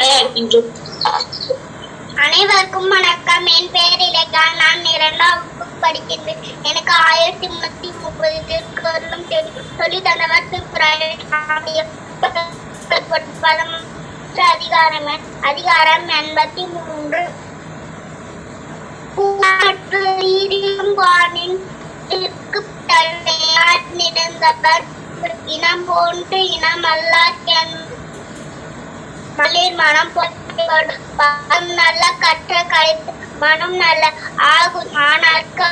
என்று அனைவருக்கும் வணக்கம். என் பெயர் இலக்கா நான் இரண்டாம் படிக்கின்றேன். எனக்கு ஆயிரத்தி முன்னூத்தி முப்பது திருக்குறளும் தெரியும். சொல்லி தந்தவர் திருக்குறள் பதம் அதிகாரம் அதிகாரம் எண்பத்தி மூன்று. இனம் போன்று இனம் அல்லார் மலிர் மனம் பொறுப்போடு நல்ல கற்ற கழித்து மனம் நல்ல ஆகும். ஆனார்க்கு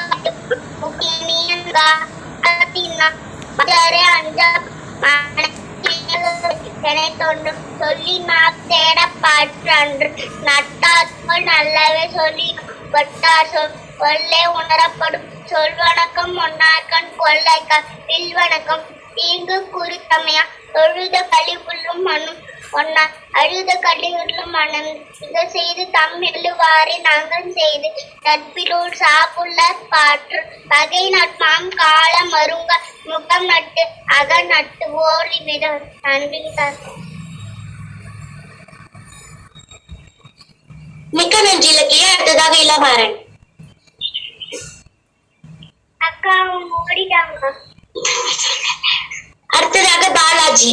தொண்டு சொல்லி நான் தேட பாற்றன்று நட்டார் நல்லவே சொல்லி பட்டார் சொல் கொல்லை உணரப்படும் சொல் வணக்கம் ஒன்னார்கண் கொள்ளைக்கா வில் வணக்கம் தீங்கு குறித்தமையா தொழுத பழி புல்லும் மண்ணும் ஒன்னா அழுத மனம் இதை செய்து தம் எழுவாரி நாங்கள் செய்து நட்பிலூர் சாப்புள்ள பாற்று. பகை நட்பாம் கால மருங்க முகம் நட்டு அக நட்டு ஓடி விட நன்றி மிக்க நன்றி இலக்கிய. அடுத்ததாக இளமாறன். அக்கா அவங்க ஓடிட்டாங்க அடுத்ததாக பாலாஜி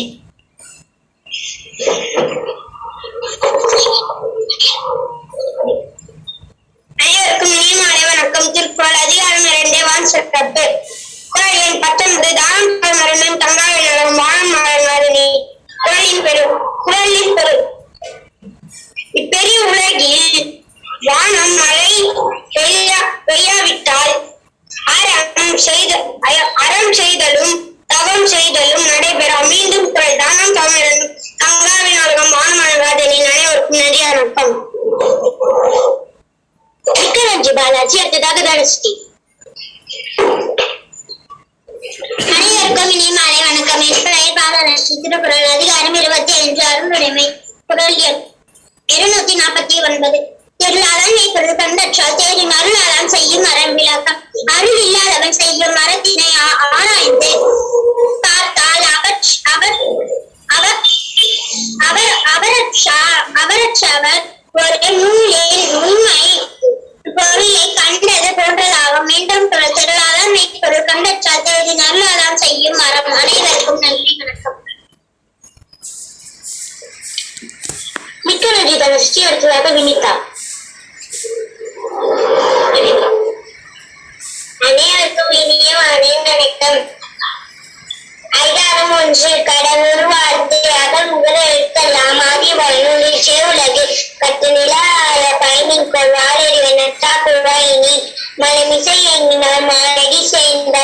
அனைவருக்கும் இனிய மாலை வணக்கம் திருக்குறள் அதிகாரம் இரண்டே வான் சட்டப்பு குரல் எண் பத்தொன்பது தானம் பால் மரணம் தங்காய நலம் வானம் மலர் மருணி குரலின் பெரு குரலில் பெரு இப்பெரிய உலகில் வானம் மழை பெய்யா பெய்யாவிட்டால் அறம் செய்த அறம் செய்தலும் தவம் செய்தலும் நடைபெற மீண்டும் குரல் தானம் தமிழன். கங்காவின் உலகம் வானமழகாதனின் அனைவருக்கும் நன்றி வணக்கம். மிக்க நன்றி பாலாஜி அடுத்ததாக தனஸ்ரீ அனைவருக்கும் இனிய மாலை வணக்கம் என் பெயர் அதிகாரம் இருபத்தி ஐந்து அருளுடைமை குரல் எண் இருநூத்தி நாற்பத்தி ஒன்பது. திருளாளன் இப்பொழுது கண்டற்றால் தேரின் அருளாளன் செய்யும் அறம் விளக்கம். அருள் இல்லாதவன் செய்யும் மரத்தினை ஆராய்ந்து பார்த்தால் அவர் அவர் அவர் அவர் அவரற்ற அவரற்றவர் ஒரு நூலில் உண்மை பொருளை கண்டது போன்றதாகும் மீண்டும் குரல் திருளாளன் இப்பொருள் கண்டற்றால் தேரின் அருளாளன் செய்யும் மரம் அனைவருக்கும் நன்றி வணக்கம் மிக்க நன்றி தனஸ்ரீ அடுத்ததாக வினிதா அனைவருக்கும் இனிய மாலை வணக்கம் அதிகாரம் ஒன்று கடவுள் வாழ்த்து அகல் முதல் எழுத்தெல்லாம் ஆகிய பயனுள்ள உலகில் கட்டு நிலாய பயனின் கொள் வாழறிவை நட்டா குழாயினி எண்ணினால் மாரடி சேர்ந்த